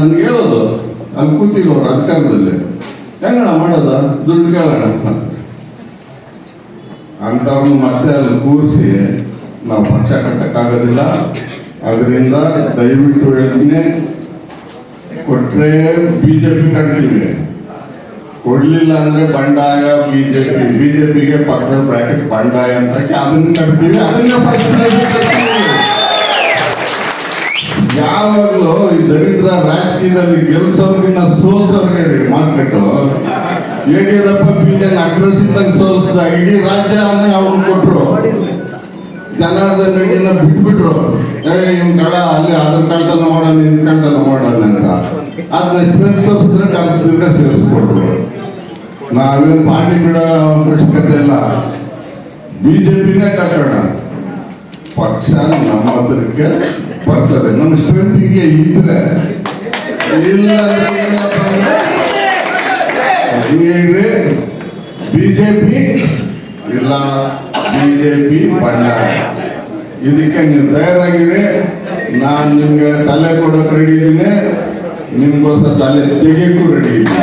ನನ್ಗೆ ಹೇಳೋದು, ಅಲ್ಲಿ ಕೂತಿರೋರು ರಾಜಕಾರಣದಲ್ಲಿ ಹೆಂಗಣ ಮಾಡೋದ? ದುಡ್ಡು ಕೇಳೋಣ ಅಂಥವ್ರನ್ನ ಮತ್ತೆ ಅಲ್ಲಿ ಕೂರಿಸಿ ನಾವು ಪಕ್ಷ ಕಟ್ಟಕ್ಕಾಗೋದಿಲ್ಲ. ಅದರಿಂದ ದಯವಿಟ್ಟು ಹೇಳ್ತೀನಿ, ಕೊಟ್ರೆ ಬಿಜೆಪಿ ಕಟ್ತೀವಿ. ಕೊಡ್ಲಿಲ್ಲ ಅಂದ್ರೆ ಬಂಡಾಯ ಬಿಜೆಪಿ. ಬಿಜೆಪಿಗೆ ಪಕ್ಕದ ಬ್ರಾಕೆಟ್ ಬಂಡಾಯ ಅಂತ ಅದನ್ನ ಕಟ್ತೀವಿ. ಅದನ್ನ ಫಸ್ಟ್ ಕಟ್ತೀವಿ ಯಾವಾಗಲೂ ಈ ದರಿದ್ರ ರಾಜಕೀಯದಲ್ಲಿ ಗೆಲ್ಸೋರ್ಗಿನ್ನ ಸೋಲ್ಸೋರ್ಗೆ ಮಾರ್ಕೆಟ್ ಯಡಿಯೂರಪ್ಪ ಬಿಜೆಪಿ ಅಗ್ರಸಿದ್ದಂಗೆ ಸೋಲ್ಸ್ದ ಇಡೀ ರಾಜ್ಯ ಅವ್ರು ಕೊಟ್ರು. ಜನಾರ್ದನ್ ರೆಡ್ಡಿನ ಬಿಟ್ಬಿಟ್ರು. ಏ ಇವ್ ಕಳ ಅಲ್ಲಿ ಅದ್ರ ಕಳ್ತನ ಮಾಡೋಣ ಇದ್ ಕಳ್ತನ ಮಾಡೋಣ ಅಂತ. ಅದನ್ನ ಸ್ಟ್ರೆಂತ್ ತೋರಿಸಿದ್ರೆ ಕಲಿಸಿದ್ರೆ ಸೇರಿಸ್ಕೊಟ್ರು. ನಾವೇನು ಪಾರ್ಟಿ ಬಿಡೋ ಅವಶ್ಯಕತೆ ಇಲ್ಲ. ಬಿಜೆಪಿನೇ ಕಟ್ಟೋಣ. ಪಕ್ಷ ನಮ್ಮ ಹತ್ರಕ್ಕೆ ಬರ್ತದೆ. ನಮ್ಮ ಸ್ಟ್ರೆಂತಿಗೆ ಇದ್ರೆ ಇಲ್ಲ ಬಿಜೆಪಿ ಇಲ್ಲ ಬಿಜೆಪಿ ಬಂಡಾಯ ಇದಕ್ಕೆ ನೀವು ತಯಾರಾಗಿವೆ ನಾನು ನಿಮ್ಗೆ ತಲೆ ಕೊಡೋಕೆ ರೆಡಿ ಇದ್ದೀನಿ ನಿಮ್ಗೋಸ್ಕರ ತಲೆ ತೆಗಿಯಕ್ಕೂ ರೆಡಿ ಇದ್ದೀನಿ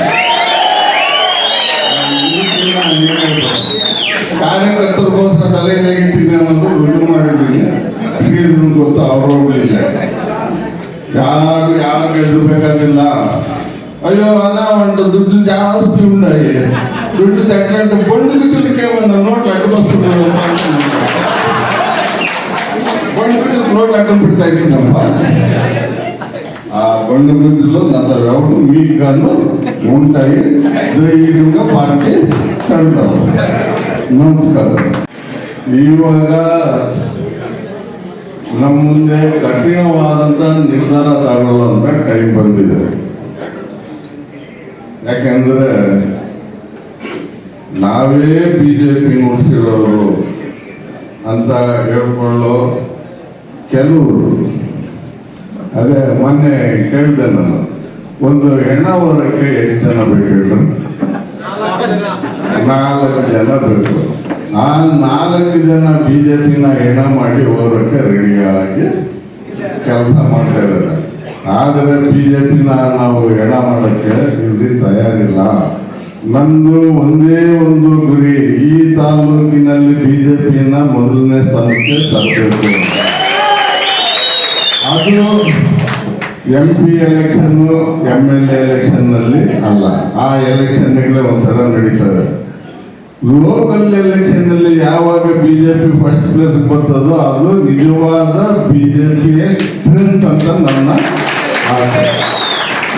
ಕಾರ್ಯಕರ್ತರಿಗೋಸ್ಕರ ತಲೆ ತೆಗಿತೀನಿ ಅನ್ನೋದು ರುಜು ಮಾಡಿದ್ದೀನಿ. ಶ್ರೀಧರನ್ ಗೊತ್ತು ಅವ್ರು ಹೋಗ್ಲಿಲ್ಲ ಯಾರು ಯಾರು ಗೆಲ್ಲಬೇಕಾಗಿಲ್ಲ ಅಯ್ಯೋ, ಅದ ಒಂದು ದುಡ್ಡು ಜಾಸ್ತಿ ಉಂಡಾಯಿ ದುಡ್ಡು ತಟ್ಟೆ ಬಂಡು ಬಿಟ್ಟಲಿಕ್ಕೆ ಒಂದು ನೋಟ್ ಅಡ್ಡಿಸ್ತಿದ್ರು ಬಂಡು ನೋಟ್ ಅಡ್ಕೊಂಡು ಬಿಡ್ತಾ ಇದ್ದೀನಪ್ಪ ఆ బండు గుడ్డులో నదరవడం మీకు ఉంటాయి ధైర్యంగా పార్టీ తడతాం నమస్కారం ఇవాళ ನಮ್ಮ ಮುಂದೆ ಕಠಿಣವಾದಂತ ನಿರ್ಧಾರ ತಗೊಳ್ಳುವಂತ ಟೈಮ್ ಬಂದಿದೆ. ಯಾಕೆಂದ್ರೆ ನಾವೇ ಬಿ ಜೆ ಪಿ ನುಡಿಸಿರೋರು ಅಂತ ಹೇಳ್ಕೊಳ್ಳೋ ಕೆಲವರು. ಅದೇ ಮೊನ್ನೆ ಕೇಳಿದೆ ನಾನು, ಒಂದು ಹೆಣ್ಣವರಕ್ಕೆ ಎಷ್ಟು ಜನ ಬೇಕು ನಾಲ್ಕು ಜನ ಬೇಕು. ಆ ನಾಲ್ಕು ಜನ ಬಿ ಜೆ ಪಿನ ಹೆಣ ಮಾಡಿ ಹೋಗೋಕ್ಕೆ ರೆಡಿಯಾಗಿ ಕೆಲಸ ಮಾಡ್ತಾ ಇದ್ದಾರೆ. ಆದರೆ ಬಿಜೆಪಿನ ನಾವು ಹೆಣ ಮಾಡೋಕ್ಕೆ ಇಲ್ಲಿ ತಯಾರಿಲ್ಲ. ನಂದು ಒಂದೇ ಒಂದು ಗುರಿ, ಈ ತಾಲೂಕಿನಲ್ಲಿ ಬಿಜೆಪಿನ ಮೊದಲನೇ ಸ್ಥಾನಕ್ಕೆ ತರಬೇಕು ಅದು ಎಂ ಪಿ ಎಲೆಕ್ಷನ್ನು ಎಂ ಎಲ್ ಎ ಎಲೆಕ್ಷನ್ನಲ್ಲಿ ಅಲ್ಲ. ಆ ಎಲೆಕ್ಷನ್ಗಳೇ ಒಂಥರ ನಡೀತವೆ ಲೋಕಲ್ ಎಲೆಕ್ಷನ್ನಲ್ಲಿ ಯಾವಾಗ ಬಿಜೆಪಿ ಫಸ್ಟ್ ಪ್ಲೇಸ್ ಬರ್ತದೋ ಅದು ನಿಜವಾದ ಬಿಜೆಪಿಯ ಸ್ಟ್ರೆಂತ್ ಅಂತ ನನ್ನ ಆಸೆ.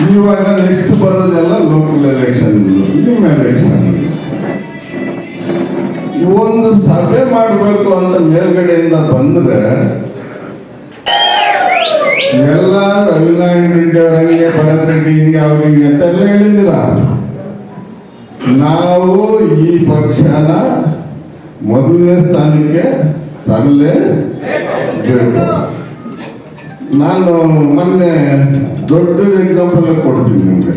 ಇವಾಗ ನೆಕ್ಸ್ಟ್ ಬರೋದೆಲ್ಲ ಲೋಕಲ್ ಎಲೆಕ್ಷನ್ ನಿಮ್ಮ ಎಲೆಕ್ಷನ್ ಒಂದು ಸಭೆ ಮಾಡಬೇಕು ಅಂತ ಮೇಲ್ಗಡೆಯಿಂದ ಬಂದ್ರೆ ಎಲ್ಲ ರವಿನಾರಾಯಣ ರೆಡ್ಡಿ ಅವರಂಗೆ ಭರತ್ ರೆಡ್ಡಿ ಹಿಂಗೆ ಅವ್ರಿಗೆ ಅಂತೆಲ್ಲ ಹೇಳಿದಿಲ್ಲ. ನಾವು ಈ ಪಕ್ಷನ ಮೊದಲನೇ ಸ್ಥಾನಕ್ಕೆ ತರಲೇ ಬೇಕು. ನಾನು ಮೊನ್ನೆ ದೊಡ್ಡ ಎಕ್ಸಾಂಪಲ್ ಕೊಡ್ತೀನಿ ನಿಮಗೆ.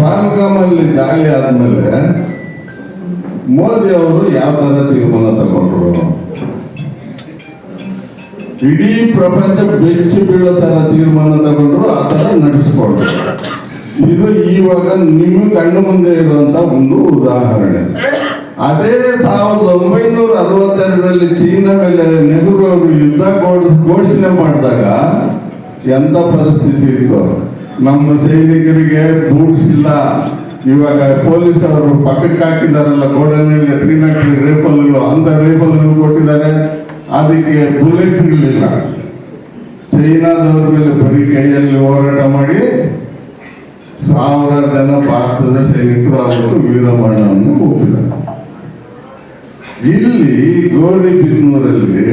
ಪಾಲ್ಗಾಮಲ್ಲಿ ದಾಳಿ ಆದ್ಮೇಲೆ ಮೋದಿ ಅವರು ಯಾವ ತರ ತೀರ್ಮಾನ ತಗೊಂಡ್ರು? ಇಡೀ ಪ್ರಪಂಚ ಬೆಚ್ಚಿ ಬೀಳೋ ತರ ತೀರ್ಮಾನ ತಗೊಂಡ್ರು ಇದು ಇವಾಗ ನಿಮ್ಮ ಕಣ್ಣು ಮುಂದೆ ಇರುವಂತ ಒಂದು ಉದಾಹರಣೆ. ಅದೇ ಸಾವಿರದ ಒಂಬೈನೂರ ಅರವತ್ತೆರಡರಲ್ಲಿ ಚೀನಾ ಮೇಲೆ ನೆಹರು ಅವರು ಯುದ್ಧ ಘೋಷಣೆ ಮಾಡಿದಾಗ ಎಂತ ಪರಿಸ್ಥಿತಿ ಇತ್ತು? ನಮ್ಮ ಸೈನಿಕರಿಗೆ ಬೂಟ್ಸ್ ಇಲ್ಲ. ಇವಾಗ ಪೊಲೀಸ್ ಅವರು ಪಕ್ಕಕ್ಕೆ ಹಾಕಿದಾರಲ್ಲ, ಗೋಡನಲ್ಲಿ ಶ್ರೀನಗರ ರೇಪಲ್ಗಳು ಅಂತ ರೇಪಲ್ಗಳು ಕೊಟ್ಟಿದ್ದಾರೆ. ಅದಕ್ಕೆ ಬುಲೆಟ್ ಇರಲಿಲ್ಲ. ಚೈನಾದವ್ರ ಮೇಲೆ ಬರೀ ಕೈಯಲ್ಲಿ ಹೋರಾಟ ಮಾಡಿ ಸಾವಿರ ಜನ ಭಾರತದ ಸೈನಿಕರು ಅವರು ವೀರಮರಣವನ್ನು ಹೋಗಿದ್ದಾರೆ ಇಲ್ಲಿ ಗೌರಿಬಿದನೂರಲ್ಲಿ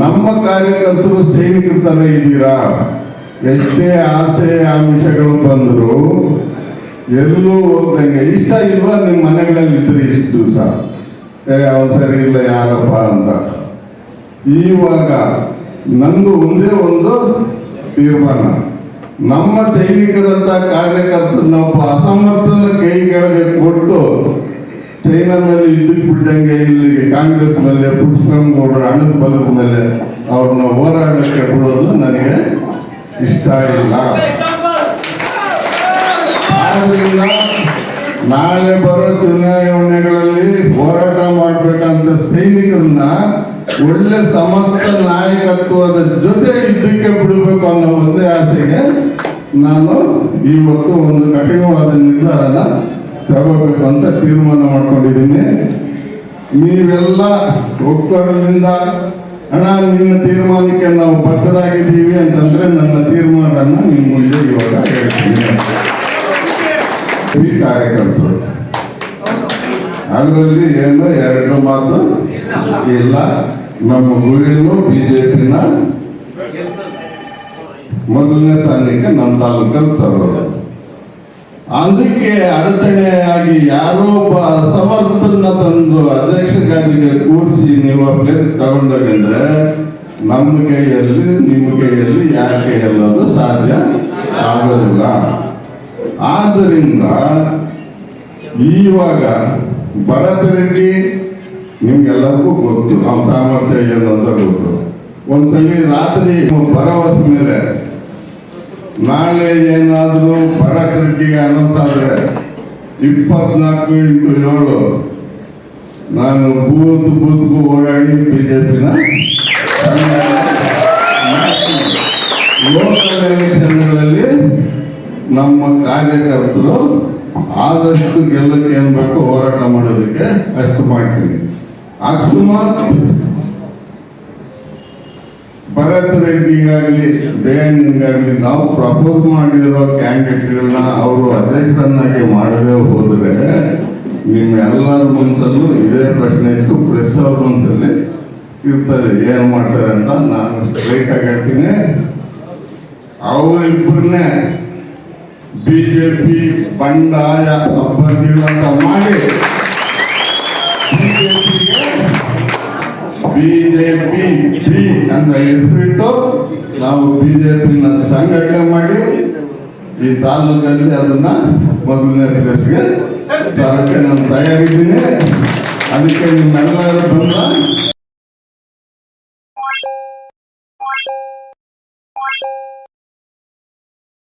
ನಮ್ಮ ಕಾರ್ಯಕರ್ತರು ಸೈನಿಕರ ತರ ಇದ್ದೀರಾ? ಎಷ್ಟೇ ಆಸೆ ಆಮಿಷಗಳು ಬಂದರೂ ಎಲ್ಲೂ ಹೋಗ್ದಂಗೆ ಇಷ್ಟ ಇಲ್ವಾ ನಿಮ್ಮ ಮನೆಗಳಲ್ಲಿ ಇದ್ರೆ ಇಷ್ಟು ದಿವಸ? ಏ ಅವ್ನು ಸರಿ ಇಲ್ಲ, ಯಾರಪ್ಪ ಅಂತ. ಇವಾಗ ನಂದು ಒಂದೇ ಒಂದು ತೀರ್ಮಾನ. ನಮ್ಮ ಸೈನಿಕರಂತ ಕಾರ್ಯಕರ್ತರು ನಾವು ಅಸಮರ್ಥನ ಕೈ ಕೆಳಗೆ ಕೊಟ್ಟು ಚೈನಾದಲ್ಲಿ ಇದ್ದಕ್ಕೆ ಬಿಟ್ಟಂಗೆ ಇಲ್ಲಿ ಕಾಂಗ್ರೆಸ್ ಮೇಲೆ ಗೌಡರ ಹಣದ ಬಲದ ಮೇಲೆ ಅವ್ರನ್ನ ಹೋರಾಡಕ್ಕೆ ಬಿಡೋದು ನನಗೆ ಇಷ್ಟ ಇಲ್ಲ. ನಾಳೆ ಬರೋ ಚುನಾವಣೆಗಳಲ್ಲಿ ಹೋರಾಟ ಸೈನಿಕರನ್ನ ಒಳ್ಳೆ ಸಮರ್ಥ ನಾಯಕತ್ವದ ಜೊತೆ ಇದ್ದಕ್ಕೆ ಬಿಡಬೇಕು ಅನ್ನೋ ಒಂದೇ ಆಸೆಗೆ ನಾನು ಇವತ್ತು ಒಂದು ಕಠಿಣವಾದ ನಿರ್ಧಾರನ ತಗೋಬೇಕು ಅಂತ ತೀರ್ಮಾನ ಮಾಡ್ಕೊಂಡಿದ್ದೀನಿ. ನೀವೆಲ್ಲ ಒಕ್ಕಲಿಂದ ಅಣ್ಣ, ನಿನ್ನ ತೀರ್ಮಾನಕ್ಕೆ ನಾವು ಬದ್ಧರಾಗಿದ್ದೀವಿ ಅಂತಂದ್ರೆ ನನ್ನ ತೀರ್ಮಾನ ನಿಮ್ಮ ಮುಂದೆ ಇವಾಗ ಹೇಳ್ತೀನಿ ಕಾರ್ಯಕರ್ತರು. ಅದರಲ್ಲಿ ಏನು, ಎರಡು ಮಾತು. ಇಲ್ಲ, ನಮ್ಮ ಗುರಿನು ಬಿಜೆಪಿನ ಮೊದಲನೇ ಸ್ಥಾನಕ್ಕೆ ನಮ್ಮ ತಾಲೂಕಲ್ಲಿ ತರೋದು ಅದಕ್ಕೆ ಅಡಚಣೆಯಾಗಿ ಯಾರೋ ಒಬ್ಬ ಸಮರ್ಥನ ತಂದು ಅಧ್ಯಕ್ಷ ಗಾದಿಗೆ ಕೂರಿಸಿ ನೀವು ಪ್ಲೇಸ್ ತಗೊಂಡಾಗಂದ್ರೆ ನಮ್ಮ ಕೈಯಲ್ಲಿ, ನಿಮ್ಮ ಕೈಯಲ್ಲಿ ಯಾರ ಕೈಯಲ್ಲದು ಸಾಧ್ಯ ಆಗೋದಿಲ್ಲ. ಆದ್ದರಿಂದ ಇವಾಗ ಭರತ್ ರೆಡ್ಡಿ ನಿಮ್ಗೆಲ್ಲರಿಗೂ ಗೊತ್ತು, ನಮ್ಮ ಸಾಮರ್ಥ್ಯ ಏನು ಅಂತ ಗೊತ್ತು. ಒಂದ್ಸಲಿ ರಾತ್ರಿ ಭರವಸೆ ಮೇಲೆ, ನಾಳೆ ಏನಾದರೂ ಭರತ್ ರೆಡ್ಡಿಗೆ ಅನೌನ್ಸ್ ಇಪ್ಪತ್ನಾಲ್ಕು ಇಂಟು ಏಳು, ನಾನು ಬೂತ್ ಬೂತ್ಗೂ ಓಡಾಡಿ ಬಿಜೆಪಿನ ಲೋಕಲ್ ಎಲೆಕ್ಷನ್ಗಳಲ್ಲಿ ನಮ್ಮ ಕಾರ್ಯಕರ್ತರು ಆದಷ್ಟು ಗೆಲ್ಲಕ್ಕೆ ಏನು ಬೇಕು ಹೋರಾಟ ಮಾಡೋದಕ್ಕೆ ಅಷ್ಟು ಮಾಡ್ತೀನಿ. ಅಕಸ್ಮಾತ್ ಭರತ್ ರೆಡ್ಡಿಗಾಗಲಿ ದಯಾನಂದಾಗಲಿ ನಾವು ಪ್ರಪೋಸ್ ಮಾಡಿರೋ ಕ್ಯಾಂಡಿಡೇಟ್ಗಳನ್ನ ಅವರು ಅಧ್ಯಕ್ಷರನ್ನಾಗಿ ಮಾಡದೆ ಹೋದರೆ ನಿಮ್ಮೆಲ್ಲರ ಮನಸ್ಸಲ್ಲೂ ಇದೇ ಪ್ರಶ್ನೆ ಇತ್ತು ಪ್ರೆಸ್ ಅವ್ರ ಮನಸ್ಸಲ್ಲಿ ಇರ್ತದೆ. ಏನು ಮಾಡ್ತಾರೆ ಅಂತ ನಾನು ಸ್ಟ್ರೈಟ್ ಆಗಿ ಹೇಳ್ತೀನಿ. ಅವರಿಬ್ಬರನ್ನೇ ಬಿಜೆಪಿ ಬಂಡಾಯ ಅಭ್ಯರ್ಥಿಗಳಂತ ಮಾಡಿ ಬಿಜೆಪಿ, ಬಿ ಅಂತ ಹೆಸರಿಟ್ಟು ನಾವು ಬಿಜೆಪಿನ ಸಂಘಟನೆ ಮಾಡಿ ಈ ತಾಲೂಕಲ್ಲಿ ಅದನ್ನ ಮೊದಲನೇ ಪ್ಲೇಸ್ಗೆ ತರಕ್ಕೆ ನಾನು ತಯಾರಿದ್ದೀನಿ. ಅದಕ್ಕೆ ನಿಮ್ಮೆಲ್ಲರ ಬಂದ